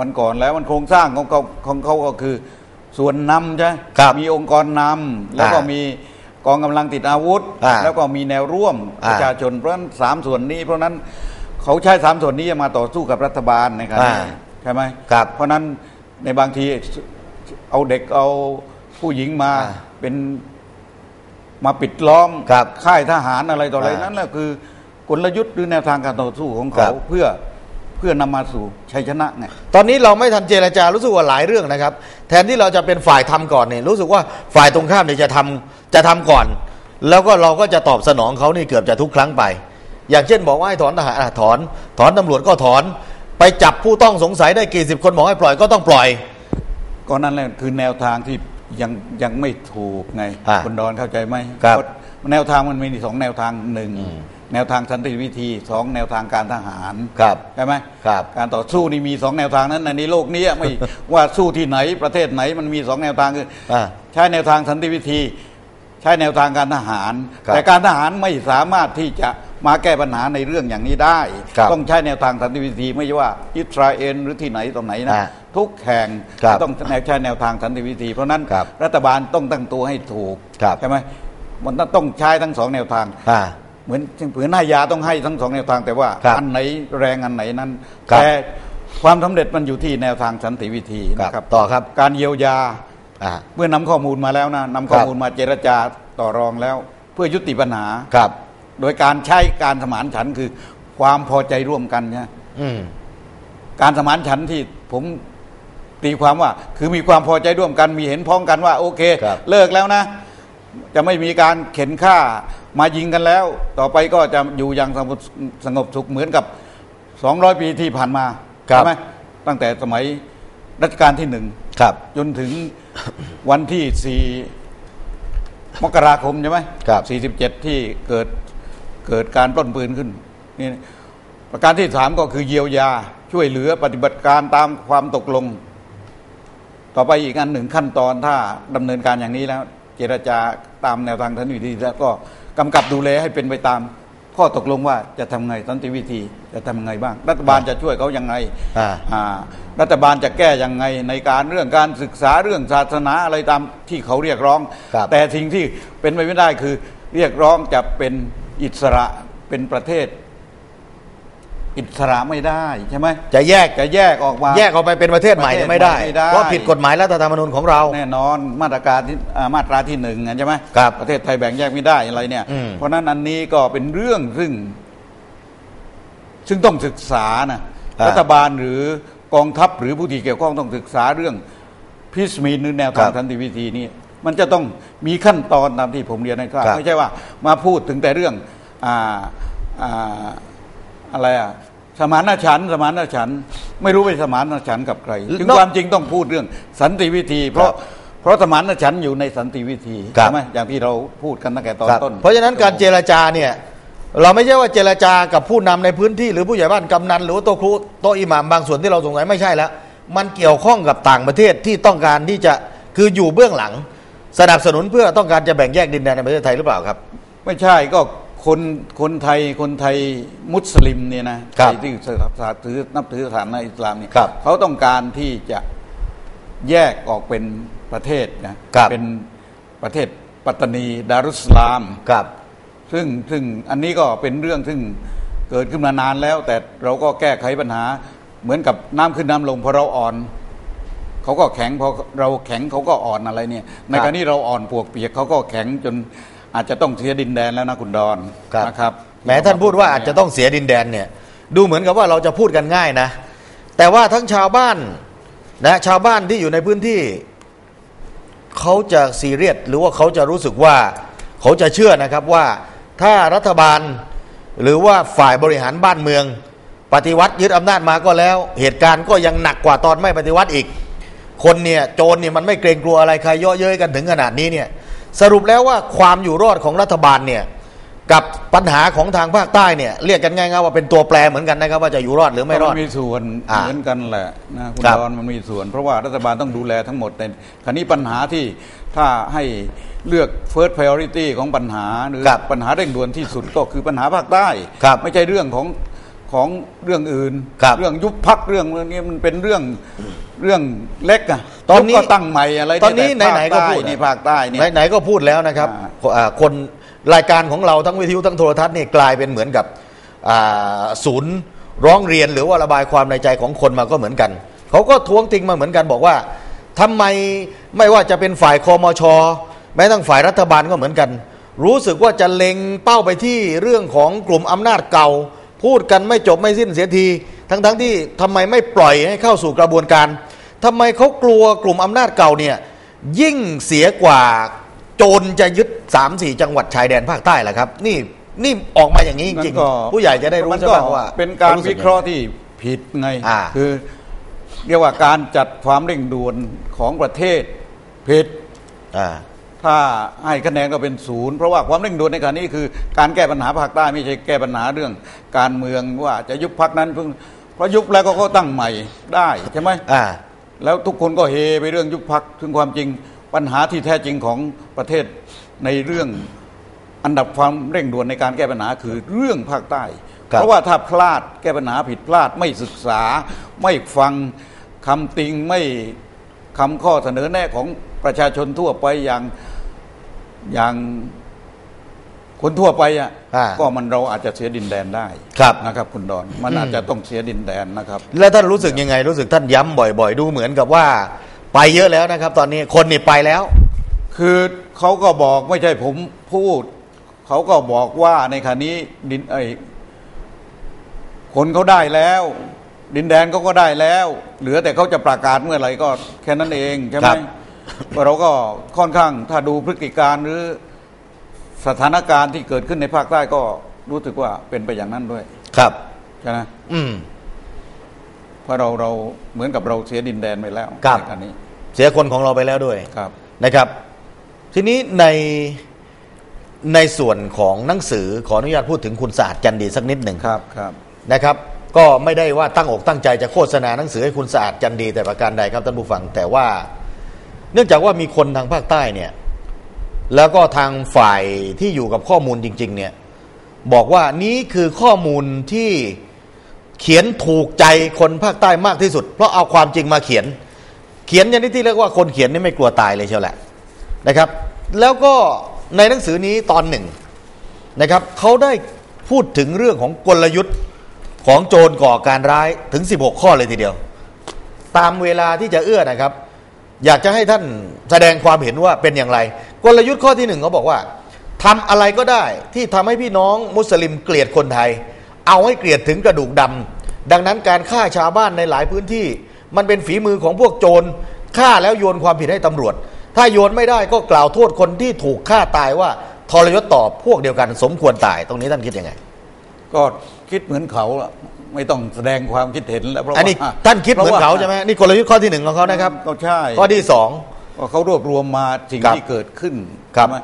วันก่อนแล้วมันโครงสร้างของเขาของเขาก็คือ ส่วนนำใช่ไหมครับมีองค์กรนำแล้วก็อ่ามีมีกองกำลังติดอาวุธ อ่าแล้วก็มีแนวร่วมอ่าประชาชนเพราะฉะนั้นสามส่วนนี้ เพราะฉะนั้นเขาใช้สามส่วนนี้มาต่อสู้กับรัฐบาลในการนี้อ่าใช่ไหมครับเพราะฉะนั้นในบางทีเอาเด็กเอาผู้หญิงมาอ่าเป็นมาปิดล้อมครับค่ายทหารอะไรต่ออะไรอ่านั่ นั่นแหละคือกลยุทธ์หรือแนวทางการต่อสู้ของครัเขาบเพื่อ เพื่อนำมาสู่ชัยชนะไงตอนนี้เราไม่ทันเจรจารู้สึกว่าหลายเรื่องนะครับ แทนที่เราจะเป็นฝ่ายทำก่อนเนี่ยรู้สึกว่าฝ่ายตรงข้ามเนี่ยจะทำจะทำก่อน แล้วก็เราก็จะตอบสนองเขานี่เกือบจะทุกครั้งไป อย่างเช่นบอกว่าให้ถอนทหารอะถอน ถอนตำรวจก็ถอน ไปจับผู้ต้องสงสัยได้กี่สิบคนบอกให้ปล่อยก็ต้องปล่อย ก็นั่นแหละคือแนวทางที่ยังยังไม่ถูกไงอ่าคุณดอนเข้าใจไหมครับเพาะแนวทางมันมีสองแนวทางหนึ่งอืม แนวทางสันติวิธีสองแนวทางการทหารครับใช่ไหมครับการต่อสู้นี่มีสองแนวทางนั้นในโลกนี้ไม่ว่าสู้ที่ไหนประเทศไหนมันมีสองแนวทางคือออ่าใช้แนวทางสันติวิธี ใช้แนวทางการทหารครับแต่การทหารไม่สามารถที่จะมาแก้ปัญหาในเรื่องอย่างนี้ได้ครับต้องใช้แนวทางสันติวิธีไม่ใช่ว่าอิสราเอลหรือที่ไหนตรงไหนนะอ่าทุกแห่งครับต้องใช้แนวทางสันติวิธี เพราะฉะนั้นครับรัฐบาลต้องตั้งตัวให้ถูกครับใช่ไหมมันต้องใช้ทั้งสองแนวทางอ่า เหมือนเหมือนให้ยาต้องให้ทั้งสองแนวทางแต่ว่าครับอันไหนแรงอันไหนนั้นครับแต่ความสำเร็จมันอยู่ที่แนวทางสันติวิธีครับนะครับต่อครับการเยียวยาอ่าเมื่อนำข้อมูลมาแล้วนะนำข้อครับมูลมาเจรจาต่อรองแล้ว เพื่อยุติปัญหาครับ โดยการใช้การสมานฉันท์คือความพอใจร่วมกันนะอืมการสมานฉันท์ที่ผมตีความว่า คือมีความพอใจร่วมกันมีเห็นพ้องกันว่า โอเคครับเลิกแล้วนะ จะไม่มีการเข็นฆ่า มายิงกันแล้ว ต่อไปก็จะอยู่อย่างสงบสงบสุขเหมือนกับ 200 ปีที่ผ่านมาครับใช่ไหมตั้งแต่สมัยรัชกาลที่หนึ่งครับจนถึงวันที่สี่มกราคมใช่ไหมครับสี่สิบเจ็ดที่เกิดเกิดการปล้นปืนขึ้นนี่ประการที่สามก็คือเยียวยาช่วยเหลือปฏิบัติการตามความตกลง ต่อไปอีกอันหนึ่งขั้นตอนถ้าดำเนินการอย่างนี้แล้ว เจรจาตามแนวทางสันติวิธีแล้วก็ กำกับดูแลให้เป็นไปตาม ข้อตกลงว่าจะทำไงสันติวิธีจะทำไงบ้าง รัฐบาลจะช่วยเขายังไงอ่าอ่ารัฐบาลจะแก้ยังไงในการเรื่องการศึกษาเรื่องศาสนาอะไรตามที่เขาเรียกร้องครับแต่สิ่งที่เป็นไปไม่ได้คือเรียกร้องจะเป็นอิสระเป็นประเทศ อิสระไม่ได้ใช่ไหมจะแยกจะแยกออกมาแยกออกไปเป็นประเทศใหม่เนี่ยไม่ได้ไม่ได้เพราะผิดกฎหมายรัฐธรรมนูญของเรา แน่นอนมาตรการที่อ่ามาตราที่หนึ่งใช่ไหมครับประเทศไทยแบ่งแยกไม่ได้อะไรเนี่ยอืมเพราะฉะนั้นอันนี้ก็เป็นเรื่องซึ่ง ซึ่งต้องศึกษานะรัฐบาลหรือกองทัพหรือผู้ที่เกี่ยวข้องต้องศึกษาเรื่องพิสมีนหรือแนวทางสันติวิธีนี้มันจะต้องมีขั้นตอนตามที่ผมเรียนให้ทราบครับไม่ใช่ว่ามาพูดถึงแต่เรื่องอ่าอ่าอะไรอะ สมานฉันท์สมานฉันท์ไม่รู้ไปสมานฉันท์กับใคร ถึงนอกความจริงต้องพูดเรื่องสันติวิธี เพราะเพราะสมานฉันท์อยู่ในสันติวิธีครับ ใช่ไหมอย่างที่เราพูดกันตั้งแต่ตอนครับต้น เพราะฉะนั้นการเจรจาเนี่ยเราไม่ใช่ว่าเจรจากับผู้นำในพื้นที่หรือผู้ใหญ่บ้านกำนันหรือว่าโต๊ะครูโต๊ะอิหม่ามบางส่วนที่เราสงสัยไม่ใช่แล้ว มันเกี่ยวข้องกับต่างประเทศที่ต้องการที่จะคืออยู่เบื้องหลัง สนับสนุนเพื่อต้องการจะแบ่งแยกดินแดนในประเทศไทยหรือเปล่าครับ ไม่ใช่ก็ คนคนไทยคนไทยมุสลิมเนี่ยนะครับที่ศาสนาถือนับถือศาสนาอิสลามเนี่ยครับเขาต้องการที่จะแยกออกเป็นประเทศนะครับ เป็นประเทศปัตตานีดารุสลามครับ ซึ่งซึ่งอันนี้ก็เป็นเรื่องซึ่งเกิดขึ้นมานานแล้ว แต่เราก็แก้ไขปัญหาเหมือนกับน้ำขึ้นน้ำลงพอเราอ่อนเขาก็แข็งพอเราแข็งเขาก็อ่อนอะไรเนี่ย ในกรณีเราอ่อนปวกเปียกเขาก็แข็งจน อาจจะต้องเสียดินแดนแล้วนะคุณดอนครับ นะครับแม้ท่านพูดว่าอาจจะต้องเสียดินแดนเนี่ย ดูเหมือนกับว่าเราจะพูดกันง่ายนะ แต่ว่าทั้งชาวบ้านนะชาวบ้านที่อยู่ในพื้นที่เขาจะซีเรียสหรือว่าเขาจะรู้สึกว่าเขาจะเชื่อนะครับว่าถ้ารัฐบาลหรือว่าฝ่ายบริหารบ้านเมือง ปฏิวัติยึดอำนาจมาก็แล้ว เหตุการณ์ก็ยังหนักกว่าตอนไม่ปฏิวัติอีก คนเนี่ยโจรเนี่ยมันไม่เกรงกลัวอะไรใครเยาะเย้ยกันถึงขนาดนี้เนี่ย สรุปแล้วว่าความอยู่รอดของรัฐบาลเนี่ยกับปัญหาของทางภาคใต้เนี่ยเรียกกันง่ายๆว่าเป็นตัวแปรเหมือนกันนะครับว่าจะอยู่รอดหรือไม่รอดนมีส่วนอ่าเหมือนกันแหละนะคุณครับดอนมันมีส่วน เพราะว่ารัฐบาลต้องดูแลทั้งหมดในคราวนี้ปัญหาที่ถ้าให้เลือก first priority ของปัญหาหรือครับปัญหาเร่งด่วนที่สุดก็คือปัญหาภาคใต้ครับไม่ใช่เรื่องของ ของเรื่องอื่น ครับเรื่องยุบพักเรื่องนี้มันเป็นเรื่องเรื่องเล็กอะตอนนี้ยุบก็ตั้งใหม่อะไรตอนนี้แต่ไหนๆก็พูดภาใต้นี่ภาคใต้เนี่ย ไหนๆก็พูดแล้วนะครับอ่าอ่าคนรายการของเราทั้งวิทยุทั้งโทรทัศน์นี่กลายเป็นเหมือนกับอ่าศูนย์ร้องเรียนหรือว่าระบายความในใจของคนมาก็เหมือนกัน เขาก็ท้วงติงมาเหมือนกันบอกว่าทำไมไม่ว่าจะเป็นฝ่ายคอมชแม้ทั้งฝ่ายรัฐบาลก็เหมือนกัน รู้สึกว่าจะเล็งเป้าไปที่เรื่องของกลุ่มอำนาจเก่า พูดกันไม่จบไม่สิ้นเสียที ทั้งๆที่ทำไมไม่ปล่อยให้เข้าสู่กระบวนการทำไมเขากลัวกลุ่มอำนาจเก่าเนี่ยยิ่งเสียกว่าโจรจะยึด3ามสี่จังหวัดชายแดนภาคใต้แหละครับ นี่นี่ออกมาอย่างนี้จริงมันก็ๆผู้ใหญ่จะได้รู้มันใช่ก็ไหมว่า เป็นการสึวิเคราะห์ที่ผิดไงอ่าคือเรียกว่าการจัดความเร่งด่วนของประเทศผิดอ่า ถ้าให้คะแนนก็เป็นศูนย์เพราะว่าความเร่งด่วนในขณะนี้คือการแก้ปัญหาภาคใต้ไม่ใช่แก้ปัญหาเรื่อง การเมืองว่าจะยุบพักนั้นเพิ่งเพราะยุบแล้วก็เขาตั้งใหม่ได้ใช่ไหมอ่าแล้วทุกคนก็เฮไปเรื่องยุบพักถึงความจริงปัญหาที่แท้จริงของประเทศในเรื่องอันดับความเร่งด่วนในการแก้ปัญหาคือเรื่องภาคใต้ครับเพราะว่าถ้าพลาดแก้ปัญหาผิดพลาดไม่ศึกษา ไม่ฟังคำติงไม่คำข้อเสนอแนะของประชาชนทั่วไปอย่าง อย่างคนทั่วไปอะอ่าก็มันเราอาจจะเสียดินแดนได้ครับนะครับ คุณดอนมันอาจจะต้องเสียดินแดนนะครับ แล้วท่านรู้สึกยังไง รู้สึกท่านย้ำบ่อยๆ ดูเหมือนกับว่า ไปเยอะแล้วนะครับ ตอนนี้คนนี่ไปแล้ว คือเขาก็บอกไม่ใช่ผมพูดเขาก็บอกว่าในขณะนี้ดินไอ้คนเขาได้แล้ว ดินแดนเขาก็ได้แล้ว เหลือแต่เขาจะประกาศเมื่อไหร่ก็แค่นั้นเองใช่ไหคมรับ ว่าเราก็ค่อนข้างถ้าดูพฤติการหรือสถานการณ์ที่เกิดขึ้นในภาคใต้ก็รู้สึกว่าเป็นไปอย่างนั้นด้วย ครับใช่ไหมอืมเพราะเราเราเหมือนกับเราเสียดินแดนไปแล้วครับ ในขณะนี้เสียคนของเราไปแล้วด้วยครับ นะครับ ทีนี้ในในส่วนของหนังสือขออนุญาตพูดถึงคุณสะอาดจันดีสักนิดหนึ่งครับครับนะครับ ก็ไม่ได้ว่าตั้งอกตั้งใจจะโฆษณาหนังสือให้คุณสะอาดจันดีแต่ประการใดครับท่านผู้ฟัง แต่ว่า เนื่องจากว่ามีคนทางภาคใต้เนี่ยแล้วก็ทางฝ่ายที่อยู่กับข้อมูลจริง ๆ เนี่ยบอกว่านี้คือข้อมูลที่เขียนถูกใจคนภาคใต้มากที่สุด เพราะเอาความจริงมาเขียน เขียนอย่างนี้ที่เรียกว่าคนเขียนนี่ไม่กลัวตายเลยเชียวแหละนะครับ แล้วก็ในหนังสือนี้ตอนหนึ่งนะครับเขาได้พูดถึงเรื่องของกลยุทธ์ของโจรก่อการร้ายถึง 16 ข้อเลยทีเดียว ตามเวลาที่จะเอื้อนะครับ อยากจะให้ท่านแสดงความเห็นว่าเป็นอย่างไร กลยุทธ์ข้อที่หนึ่งเขาบอกว่าทำอะไรก็ได้ที่ทำให้พี่น้องมุสลิมเกลียดคนไทย เอาให้เกลียดถึงกระดูกดำดังนั้นการฆ่าชาวบ้านในหลายพื้นที่ มันเป็นฝีมือของพวกโจรฆ่าแล้วโยนความผิดให้ตำรวจ ถ้าโยนไม่ได้ก็กล่าวโทษคนที่ถูกฆ่าตายว่าทรยศต่อพวกเดียวกันสมควรตาย ตรงนี้ท่านคิดยังไง ก็คิดเหมือนเขา ไม่ต้องแสดงความคิดเห็นแล้วเพราะอันนี้ว่าท่านคิดเหมือนเขาพระว่ใช่ไหมนี่กลยุทธ์ข้อที่หนึ่งของเขานะครับก็ใช่ข้อที่สอง ก็เขารวบรวมมาสิ่งครับ ที่เกิดขึ้นครับ ใช่ไหม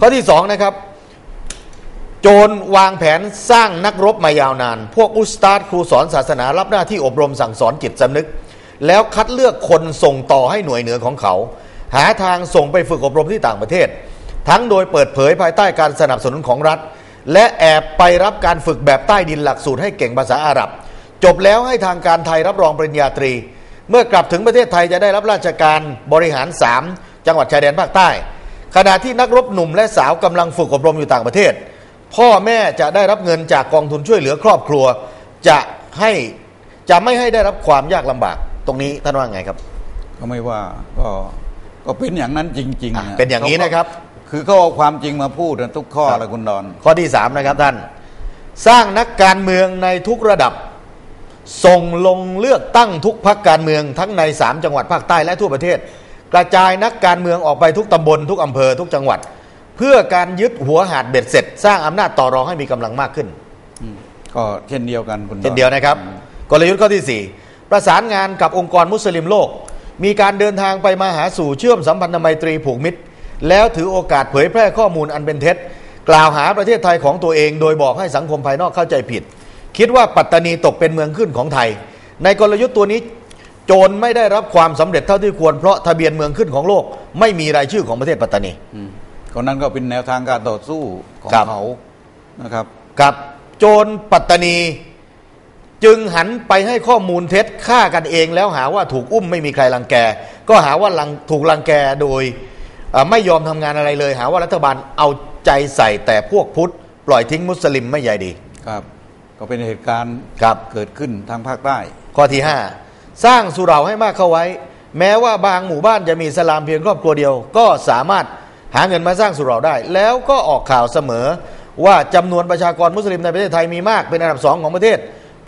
ข้อที่สองนะครับ โจรวางแผนสร้างนักรบมายาวนาน พวกอุสตาดครูสอนศาสนารับหน้าที่อบรมสั่งสอนจิตสำนึก แล้วคัดเลือกคนส่งต่อให้หน่วยเหนือของเขา หาทางส่งไปฝึกอบรมที่ต่างประเทศ ทั้งโดยเปิดเผยภายใต้การสนับสนุนของรัฐ และแอบไปรับการฝึกแบบใต้ดินหลักสูตรให้เก่งภาษาอาหรับ จบแล้วให้ทางการไทยรับรองปริญญาตรี เมื่อกลับถึงประเทศไทยจะได้รับราชการบริหาร 3 จังหวัดชายแดนภาคใต้ ขณะที่นักรบหนุ่มและสาวกำลังฝึกอบรมอยู่ต่างประเทศ พ่อแม่จะได้รับเงินจากกองทุนช่วยเหลือครอบครัว จะให้จะไม่ให้ได้รับความยากลำบาก ตรงนี้ท่านว่าไงครับ ก็ไม่ว่าก็ก็เป็นอย่างนั้นจริงๆอะะเป็นอย่างนี้นะครับ คือเขาเอาความจริงมาพูดนะทุกข้อครับเลยคุณดอน ข้อที่3นะครับท่าน สร้างนักการเมืองในทุกระดับ ส่งลงเลือกตั้งทุกพักการเมืองทั้งใน 3 จังหวัดภาคใต้และทั่วประเทศ กระจายนักการเมืองออกไปทุกตำบลทุกอำเภอทุกจังหวัด เพื่อการยึดหัวหาดเบ็ดเสร็จ สร้างอำนาจต่อรองให้มีกำลังมากขึ้นก็เช่นเดียวกันคุณดอนเช่นเดียวนะครับกลยุทธ์ข้อที่ 4 ประสานงานกับองค์กรมุสลิมโลก มีการเดินทางไปมาหาสู่เชื่อมสัมพันธไมตรีผูกมิตร แล้วถือโอกาสเผยแพร่ข้อมูลอันเป็นเท็จ กล่าวหาประเทศไทยของตัวเอง โดยบอกให้สังคมภายนอกเข้าใจผิด คิดว่าปัตตานีตกเป็นเมืองขึ้นของไทย ในกลยุทธ์ตัวนี้โจรไม่ได้รับความสำเร็จเท่าที่ควรเพราะทะเบียนเมืองขึ้นของโลก ไม่มีรายชื่อของประเทศปัตตานีอืมก็นั้นก็เป็นแนวทางการต่อสู้ของครับเขานะครับกับโจรปัตตานี จึงหันไปให้ข้อมูลเท็จฆ่ากันเองแล้วหาว่าถูกอุ้มไม่มีใครรังแก ก็หาว่าลังถูกรังแกโดยเอ่อ ไม่ยอมทำงานอะไรเลย หาว่ารัฐบาลเอาใจใส่แต่พวกพุทธปล่อยทิ้งมุสลิมไม่ใหญ่ดี ครับ ก็เป็นเหตุการณ์ครับเกิดขึ้นทางภาคใต้ ข้อที่ 5 สร้างสุเหราให้มากเข้าไว้ แม้ว่าบางหมู่บ้านจะมีอิสลามเพียงครอบครัวเดียว ก็สามารถหาเงินมาสร้างสุเหราได้ แล้วก็ออกข่าวเสมอ ว่าจำนวนประชากรมุสลิมในประเทศไทยมีมากเป็นอันดับสองของประเทศ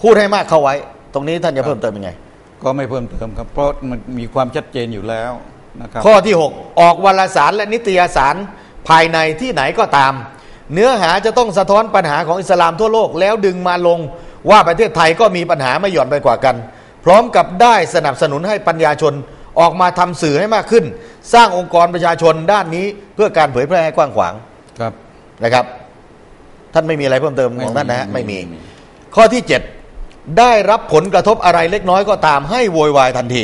พูดให้มากเข้าไว้ ตรงนี้ท่านจะเพิ่มเติมยังไง ก็ไม่เพิ่มเติมครับเพราะมันมีความชัดเจนอยู่แล้ว นะครับข้อที่ 6 ออกวารสารและนิตยสารภายในที่ไหนก็ตาม เนื้อหาจะต้องสะท้อนปัญหาของอิสลามทั่วโลกแล้วดึงมาลงว่าประเทศไทยก็มีปัญหาไม่หย่อนไปกว่ากัน พร้อมกับได้สนับสนุนให้ปัญญาชนออกมาทำสื่อให้มากขึ้น สร้างองค์กรประชาชนด้านนี้เพื่อการเผยแพร่ให้กว้างขวางครับนะครับ ท่านไม่มีอะไรเพิ่มเติมของท่านนะฮะไม่ไม่มีมีไม่มี ข้อที่ 7 ได้รับผลกระทบอะไรเล็กน้อยก็ตามให้โวยวายทันที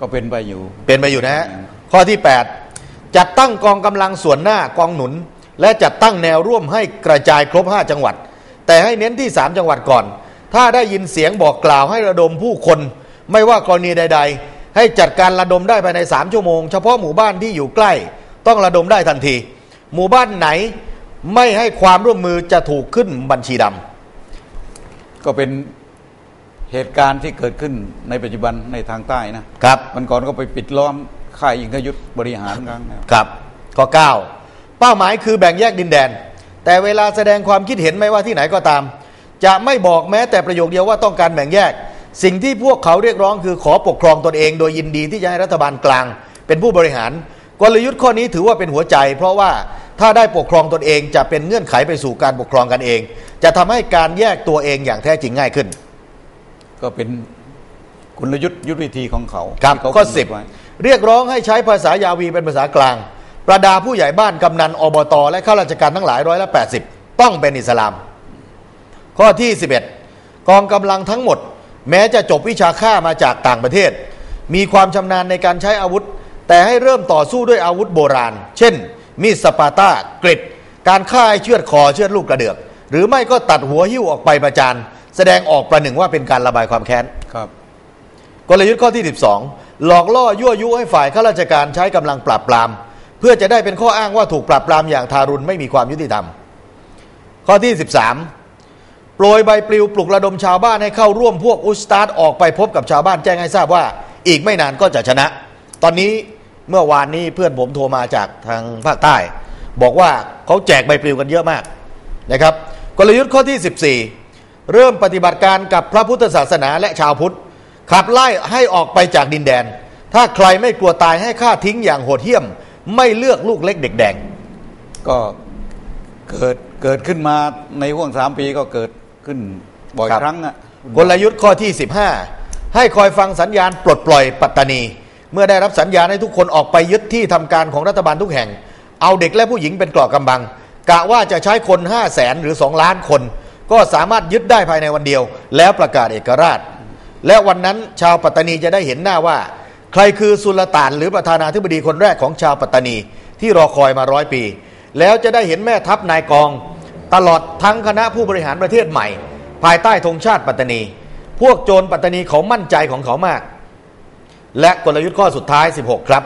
ก็เป็นไปอยู่ เป็นไปอยู่นะฮะอืมข้อที่ 8 จัดตั้งกองกำลังส่วนหน้ากองหนุน และจัดตั้งแนวร่วมให้กระจายครบ 5 จังหวัด แต่ให้เน้นที่ 3 จังหวัดก่อน ถ้าได้ยินเสียงบอกกล่าวให้ระดมผู้คน ไม่ว่ากรณีใด ๆ ให้จัดการระดมได้ภายใน 3 ชั่วโมง เฉพาะหมู่บ้านที่อยู่ใกล้ ต้องระดมได้ทันที หมู่บ้านไหนไม่ให้ความร่วมมือจะถูกขึ้นบัญชีดำก็เป็น เหตุการณ์ที่เกิดขึ้นในปัจจุบันในทางใต้นะครับมันก่อนก็ไปปิดล้อมค่ายอิงคยุทธบริหารครั้งนะครับครับข้อ9เป้าหมายคือแบ่งแยกดินแดน แต่เวลาแสดงความคิดเห็นไม่ว่าที่ไหนก็ตาม จะไม่บอกแม้แต่ประโยคเดียวว่าต้องการแบ่งแยก สิ่งที่พวกเขาเรียกร้องคือขอปกครองตนเอง โดยยินดีที่จะให้รัฐบาลกลาง เป็นผู้บริหาร กลยุทธ์ข้อนี้ถือว่าเป็นหัวใจ เพราะว่าถ้าได้ปกครองตนเองจะเป็นเงื่อนไขไปสู่การปกครองกันเอง จะทำให้การแยกตัวเองอย่างแท้จริงง่ายขึ้น ก็เป็นกลยุทธ์ยุทธวิธีของเขาครับที่เขาข้อกำหนสิบดไว้เรียกร้องให้ใช้ภาษายาวีเป็นภาษากลาง ประดาผู้ใหญ่บ้านกำนันอบต และข้าราชการทั้งหลายร้อยละ80ต้องเป็นอิสลาม ข้อที่11กองกำลังทั้งหมด แม้จะจบวิชาฆ่ามาจากต่างประเทศ มีความชำนาญในการใช้อาวุธ แต่ให้เริ่มต่อสู้ด้วยอาวุธโบราณ เช่น มีดสปาต้ากริดการฆ่าให้เชือดคอเชือดลูกกระเดือก หรือไม่ก็ตัดหัวหิ้วออกไปประจาน แสดงออกประหนึ่งว่าเป็นการระบายความแค้นครับ กลยุทธ์ข้อที่ 12 หลอกล่อยั่วยุให้ฝ่ายข้าราชการใช้กำลังปราบปราม เพื่อจะได้เป็นข้ออ้างว่าถูกปราบปรามอย่างทารุณไม่มีความยุติธรรม ข้อที่ 13 โปรยใบปลิวปลุกระดมชาวบ้านให้เข้าร่วมพวกอุสตาร์ออกไปพบกับชาวบ้านแจ้งให้ทราบว่า อีกไม่นานก็จะชนะ ตอนนี้เมื่อวานนี้เพื่อนผมโทรมาจากทางภาคใต้ บอกว่าเขาแจกใบปลิวกันเยอะมากนะครับ กลยุทธ์ข้อที่ 14 เริ่มปฏิบัติการกับพระพุทธศาสนาและชาวพุทธ ขับไล่ให้ออกไปจากดินแดน ถ้าใครไม่กลัวตายให้ฆ่าทิ้งอย่างโหดเหี้ยม ไม่เลือกลูกเล็กเด็กแดงก็เกิดเกิดขึ้นมาในห่วงสามปีก็เกิดขึ้นบ่อยครับครั้งอะกลยุทธ์ข้อที่ 15 ให้คอยฟังสัญญาณปลดปล่อยปัตตานี เมื่อได้รับสัญญาณให้ทุกคนออกไปยึดที่ทำการของรัฐบาลทุกแห่ง เอาเด็กและผู้หญิงเป็นเกราะกำบัง กะว่าจะใช้คน 5 0 0แสนหรือ 2 ล้านคน ก็สามารถยึดได้ภายในวันเดียว แล้วประกาศเอกราช และวันนั้นชาวปัตตานีจะได้เห็นหน้าว่า ใครคือสุลต่านหรือประธานาธิบดีคนแรกของชาวปัตตานี ที่รอคอยมาร้อยปี แล้วจะได้เห็นแม่ทัพนายกอง ตลอดทั้งคณะผู้บริหารประเทศใหม่ ภายใต้ธงชาติปัตตานี พวกโจรปัตตานีเขามั่นใจของเขามาก และกลยุทธ์ข้อสุดท้าย 16 ครับ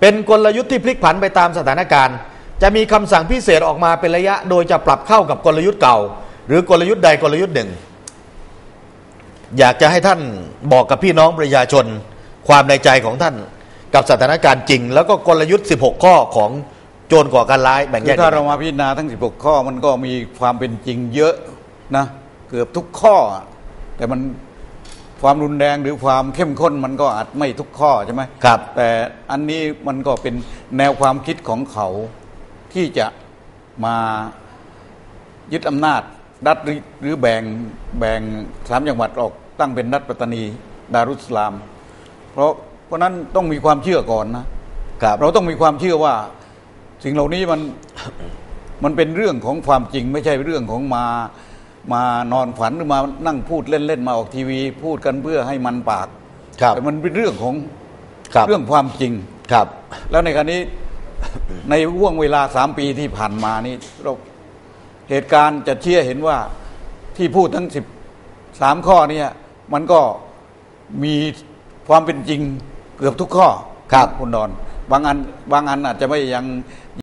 เป็นกลยุทธ์ที่พลิกผันไปตามสถานการณ์ จะมีคำสั่งพิเศษออกมาเป็นระยะ โดยจะปรับเข้ากับกลยุทธ์เก่า หรือกลยุทธ์ใดกลยุทธ์หนึ่ง อยากจะให้ท่านบอกกับพี่น้องประชาชน ความในใจของท่านกับสถานการณ์จริง แล้วก็กลยุทธ์ 16 ข้อของโจรก่อการร้ายแบ่งคืแยอกถ้าดินแดเรานมาพิจารณาทั้ง 16 ข้อมันก็มีความเป็นจริงเยอะนะเกือบทุกข้ออะแต่มันความรุนแรงหรือความเข้มข้นมันก็อาจไม่ทุกข้อใช่ไหมครับ แต่อันนี้มันก็เป็นแนวความคิดของเขาที่จะมายึดอำนาจ รัฐหรือหรือแบ่งแบ่งสามจังหวัดออกตั้งเป็นรัฐปัตตานีดารุสลาม เพราะเพราะนั้นต้องมีความเชื่อก่อนนะครับเราต้องมีความเชื่อว่า สิ่งเหล่านี้มันมันเป็นเรื่องของความจริง ไม่ใช่เรื่องของมามานอนฝันหรือมานั่งพูดเล่นๆมาออกทีวี พูดกันเพื่อให้มันปากครับแต่มันเป็นเรื่องของครับเรื่องความจริงครับ แล้วในครั้นี้ในห่วงเวลาสามปีที่ผ่านมานี่เรา เหตุการณ์จะเชื่อเห็นว่าที่พูดทั้งสิบสามข้อเนี่ยมันก็มีความเป็นจริงเกือบทุกข้อครับคุณดอน บางอันบางอันอาจจะไม่ยัง